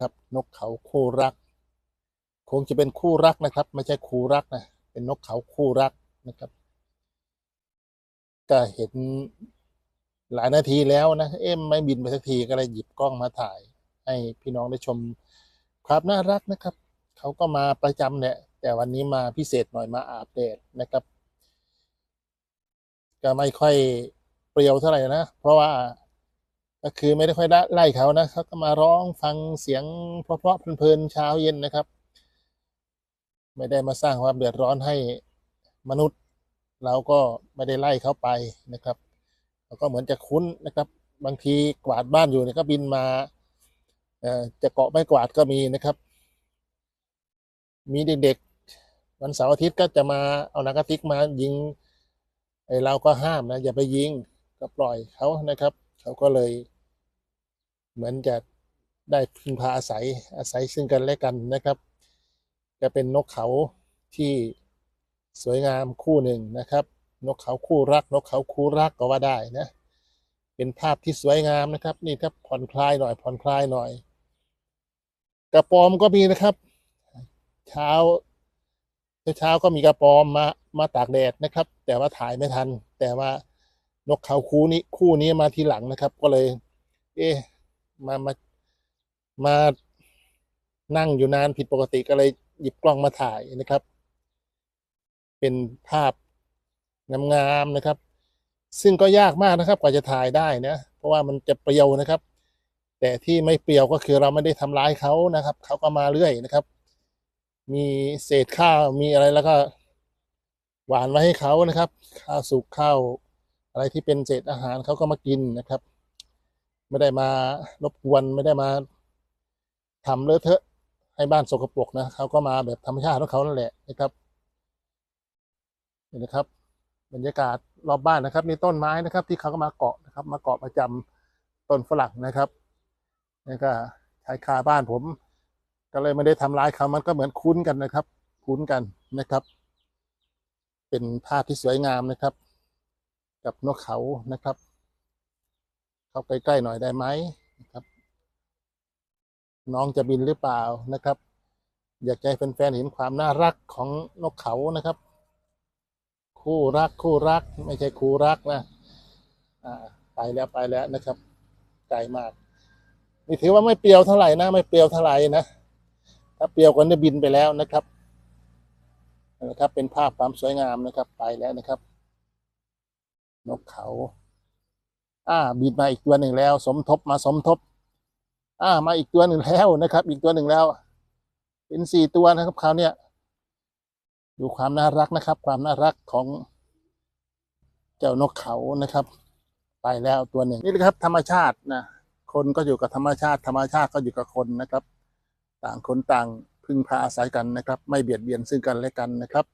ครับ นกเขาคู่รัก คงจะเป็นคู่รักนะครับ ไม่ใช่คู่รักนะ เป็นนกเขาคู่รักนะครับ ก็เห็นหลายนาทีแล้วนะ เอ็มไม่บินไปสักทีก็เลยหยิบกล้องมาถ่าย ให้พี่น้องได้ชมความน่ารักนะครับ เขาก็มาประจำเนี่ย แต่วันนี้มาพิเศษหน่อยมาอาบแดดนะครับ ก็ไม่ค่อยเปรียวเท่าไหร่นะ เพราะว่า ก็คือไม่ได้ค่อยได้ไล่เขานะเขาก็มาร้องฟังเสียงเพราะๆเพลินๆเช้าเย็นนะครับ ไม่ได้มาสร้างความเดือดร้อนให้มนุษย์ เราก็ไม่ได้ไล่เขาไปนะครับเขาก็เหมือนจะคุ้นนะครับ บางทีกวาดบ้านอยู่เนี่ยก็บินมาจะเกาะไม่กวาดก็มีนะครับ มีเด็กๆวันเสาร์อาทิตย์ก็จะมาเอานักติกมายิงไอเราก็ห้ามนะอย่าไปยิงก็ปล่อยเขานะครับ เขาก็เลย เหมือนจะได้พึ่งพาอาศัยอาศัยซึ่งกันและกันนะครับ จะเป็นนกเขาที่สวยงามคู่หนึ่งนะครับ นกเขาคู่รัก นกเขาคู่รักก็ว่าได้นะ เป็นภาพที่สวยงามนะครับ นี่ครับผ่อนคลายหน่อยผ่อนคลายหน่อย กระปอมก็มีนะครับ เช้าเช้าก็มีกระปอมมามาตากแดดนะครับ แต่ว่าถ่ายไม่ทัน แต่ว่านกเขาคู่นี้คู่นี้มาทีหลังนะครับ ก็เลย เอ๊ะ มามามานั่งอยู่นานผิดปกติก็เลยหยิบกล้องมาถ่ายนะครับ เป็นภาพงามๆนะครับ ซึ่งก็ยากมากนะครับ กว่าจะถ่ายได้นะเพราะว่ามันจะเปรียวนะครับ แต่ที่ไม่เปรียวก็คือเราไม่ได้ทำร้ายเขานะครับเขาก็มาเรื่อยนะครับ มีเศษข้าวมีอะไรแล้วก็หวานไว้ให้เขานะครับ ข้าวสุกข้าวอะไรที่เป็นเศษอาหารเขาก็มากินนะครับ ไม่ได้มารบกวนไม่ได้มาทำเลอะเทอะให้บ้านสกปรกนะเขาก็มาแบบธรรมชาติของเขานั่นแหละนะครับนี่นะครับ บรรยากาศรอบบ้านนะครับ มีต้นไม้นะครับ ที่เขาก็มาเกาะนะครับ มาเกาะประจำต้นฝรั่งนะครับนี่ก็ชายคาบ้านผม ก็เลยไม่ได้ทำร้ายเขามันก็เหมือนคุ้นกันนะครับ คุ้นกันนะครับ เป็นภาพที่สวยงามนะครับ กับนกเขานะครับ เข้าใกล้ๆหน่อยได้ไหมนะครับ น้องจะบินหรือเปล่านะครับ อยากให้แฟนๆเห็นความน่ารักของนกเขานะครับ คู่รักคู่รัก ไม่ใช่คู่รักนะอ่าไปแล้วไปแล้วนะครับไกลมากนี่ถือว่าไม่เปรียวเท่าไหร่นะไม่เปรียวเท่าไหร่นะถ้าเปรียวกันจะบินไปแล้วนะครับนะครับ เป็นภาพความสวยงามนะครับ ไปแล้วนะครับ นกเขา อ่าบินมาอีกตัวหนึ่งแล้ว สมทบมาสมทบ อ่า มาอีกตัวหนึ่งแล้วนะครับ อีกตัวหนึ่งแล้ว เป็นสี่ตัวนะครับคราวเนี้ยดูความน่ารักนะครับ ความน่ารักของเจ้านกเขานะครับ ไปแล้วตัวหนึ่งนี่แหละครับ ธรรมชาตินะคนก็อยู่กับธรรมชาติ ธรรมชาติก็อยู่กับคนนะครับ ต่างคนต่างพึ่งพาอาศัยกันนะครับ ไม่เบียดเบียนซึ่งกันและกันนะครับ